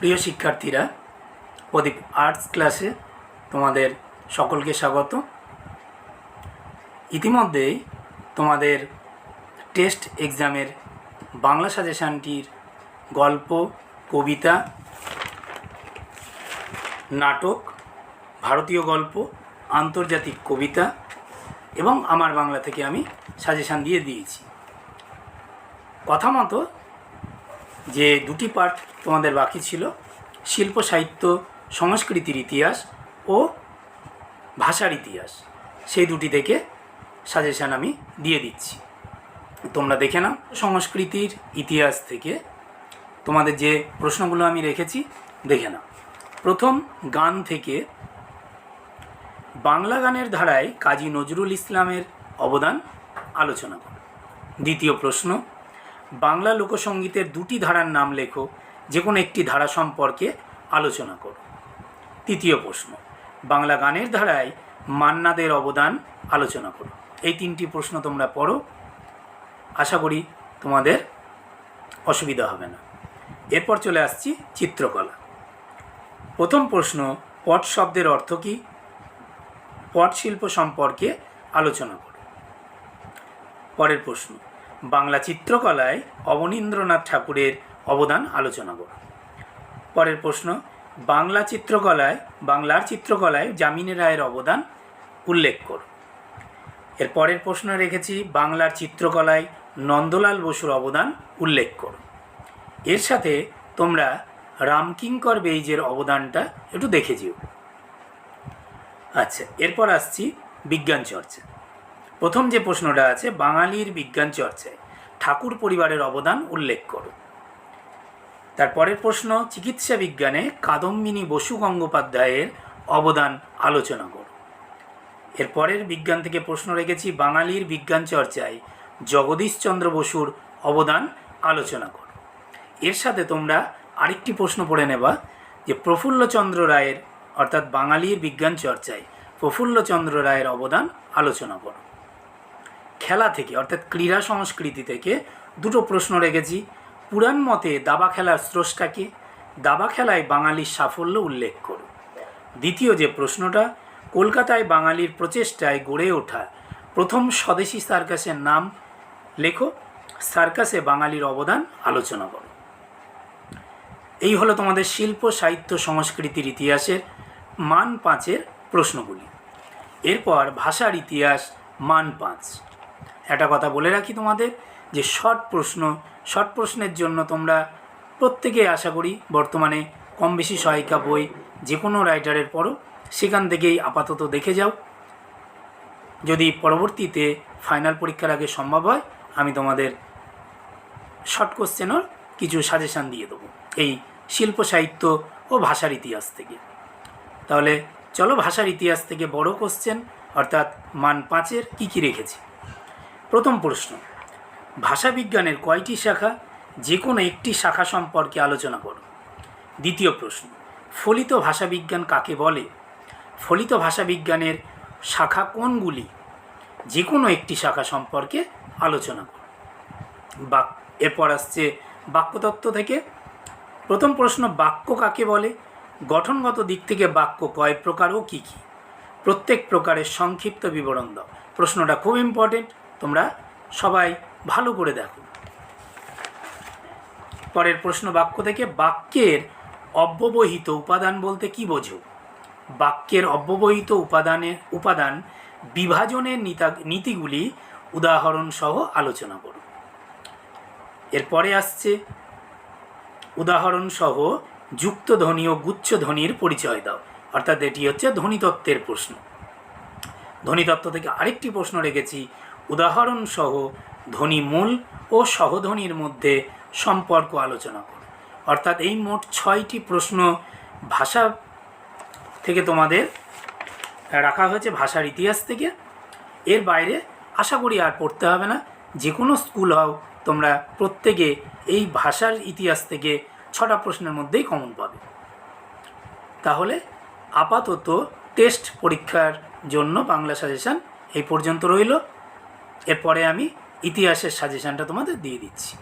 প্রিয় শিক্ষার্থীরা, প্রদীপ আর্টস ক্লাসে তোমাদের সকলকে স্বাগত। ইতিমধ্যেই তোমাদের টেস্ট এক্সামের বাংলা সাজেশানটির গল্প, কবিতা, নাটক, ভারতীয় গল্প, আন্তর্জাতিক কবিতা এবং আমার বাংলা থেকে আমি সাজেশান দিয়ে দিয়েছি। কথা মতো যে দুটি পার্ট তোমাদের বাকি ছিল, শিল্প, সাহিত্য, সংস্কৃতির ইতিহাস ও ভাষার ইতিহাস। সেই দুটি থেকে সাজেশান আমি দিয়ে দিচ্ছি। তোমরা দেখে নাও। সংস্কৃতির ইতিহাস থেকে তোমাদের যে প্রশ্নগুলো আমি রেখেছি, দেখে নাও। প্রথম গান থেকে বাংলা গানের ধারায় কাজী নজরুল ইসলামের অবদান আলোচনা করো। দ্বিতীয় প্রশ্ন বাংলা লোকসঙ্গীতের দুটি ধারার নাম লেখো যে কোনো একটি ধারা সম্পর্কে আলোচনা করো। তৃতীয় প্রশ্ন, বাংলা গানের ধারায় মান্নাদের অবদান আলোচনা করো। এই তিনটি প্রশ্ন তোমরা পড়ো। আশা করি তোমাদের অসুবিধা হবে না। এরপর চলে আসছি চিত্রকলা। প্রথম প্রশ্ন, পট শব্দের অর্থ কী? পট শিল্প সম্পর্কে আলোচনা করো। পরের প্রশ্ন বাংলা চিত্রকলায় অবনীন্দ্রনাথ ঠাকুরের অবদান আলোচনা করো পরের প্রশ্ন, বাংলা চিত্রকলায়, বাংলার চিত্রকলায় জামিনী রায়ের অবদান উল্লেখ করো। এর পরের প্রশ্ন রেখেছি, বাংলার চিত্রকলায় নন্দলাল বসুর অবদান উল্লেখ করো। এর সাথে তোমরা রামকিঙ্কর বেইজের অবদানটা একটু দেখে যেও। আচ্ছা এরপর আসছি বিজ্ঞান চর্চা। প্রথম যে প্রশ্নটা আছে, বাঙালির বিজ্ঞান চর্চায় ঠাকুর পরিবারের অবদান উল্লেখ করো তারপরের প্রশ্ন, চিকিৎসা বিজ্ঞানে কাদম্বিনী বসু গঙ্গোপাধ্যায়ের অবদান আলোচনা করো এর পরের বিজ্ঞান থেকে প্রশ্ন রেখেছি, বাঙালির বিজ্ঞান চর্চায় জগদীশচন্দ্র বসুর অবদান আলোচনা করো এর সাথে তোমরা আরেকটি প্রশ্ন পড়ে নেবা যে, প্রফুল্লচন্দ্র রায়ের, অর্থাৎ বাঙালির বিজ্ঞান চর্চায় প্রফুল্লচন্দ্র রায়ের অবদান আলোচনা করো খেলা থেকে, অর্থাৎ ক্রীড়া সংস্কৃতি থেকে দুটো প্রশ্ন রেখেছি। পুরাণ মতে দাবা খেলার স্রষ্টাকে দাবা খেলায় বাঙালির সাফল্য উল্লেখ করো দ্বিতীয় যে প্রশ্নটা, কলকাতায় বাঙালির প্রচেষ্টায় গড়ে ওঠা প্রথম স্বদেশি সার্কাসের নাম লেখো। সার্কাসে বাঙালির অবদান আলোচনা করো। এই হলো তোমাদের শিল্প, সাহিত্য, সংস্কৃতির ইতিহাসের মান পাঁচের প্রশ্নগুলি। এরপর ভাষার ইতিহাস, মান পাঁচ। একটা কথা বলে রাখি তোমাদের, যে শর্ট প্রশ্ন শর্ট প্রশ্নের জন্য তোমরা প্রত্যেকে আশা করি বর্তমানে কম বেশি সহায়িকা বই যে কোনো রাইটারের পড়ো, সেখান থেকেই আপাতত দেখে যাও। যদি পরবর্তীতে ফাইনাল পরীক্ষার আগে সম্ভব হয়, আমি তোমাদের শর্ট কোশ্চেনও কিছু সাজেশান দিয়ে দেবো, এই শিল্প, সাহিত্য ও ভাষার ইতিহাস থেকে। তাহলে চলো ভাষার ইতিহাস থেকে বড় কোশ্চেন, অর্থাৎ মান পাঁচের কী কী রেখেছি? প্রথম প্রশ্ন ভাষা বিজ্ঞানের কয়টি শাখা? যে কোনো একটি শাখা সম্পর্কে আলোচনা করো দ্বিতীয় প্রশ্ন, ফলিত ভাষাবিজ্ঞান কাকে বলে? ফলিত ভাষাবিজ্ঞানের শাখা কোনগুলি? যে কোনো একটি শাখা সম্পর্কে আলোচনা করো বাক, এরপর আসছে বাক্যতত্ত্ব থেকে। প্রথম প্রশ্ন, বাক্য কাকে বলে? গঠনগত দিক থেকে বাক্য কয় প্রকার ও কী কী? প্রত্যেক প্রকারের সংক্ষিপ্ত বিবরণ দাও। প্রশ্নটা খুব ইম্পর্টেন্ট তোমরা সবাই ভালো করে দেখো। পরের প্রশ্ন, বাক্য থেকে বাক্যের অব্যবহিত উপাদান বলতে কি বোঝো? বাক্যের অব্যবহিত উপাদানের, উপাদান বিভাজনের নীতিগুলি উদাহরণ সহ আলোচনা করো। এরপরে আসছে উদাহরণ সহ যুক্ত ধ্বনি ও গুচ্ছ ধ্বনির পরিচয় দাও। অর্থাৎ এটি হচ্ছে ধ্বনিতত্ত্বের প্রশ্ন। ধ্বনিতত্ত্ব থেকে আরেকটি প্রশ্ন রেখেছি উদাহরণ সহ ধ্বনি মূল ও সহধ্বনির মধ্যে সম্পর্ক আলোচনা করো। অর্থাৎ এই মোট ছয়টি প্রশ্ন ভাষা থেকে তোমাদের রাখা হয়েছে ভাষার ইতিহাস থেকে। এর বাইরে আশা করি আর পড়তে হবে না। যে কোনো স্কুল হও, তোমরা প্রত্যেকে এই ভাষার ইতিহাস থেকে ছটা প্রশ্নের মধ্যেই কমন পাবে। তাহলে আপাতত টেস্ট পরীক্ষার জন্য বাংলা সাজেশান এই পর্যন্ত রইল। এরপরে আমি ইতিহাসের সাজেশানটা তোমাদের দিয়ে দিচ্ছি।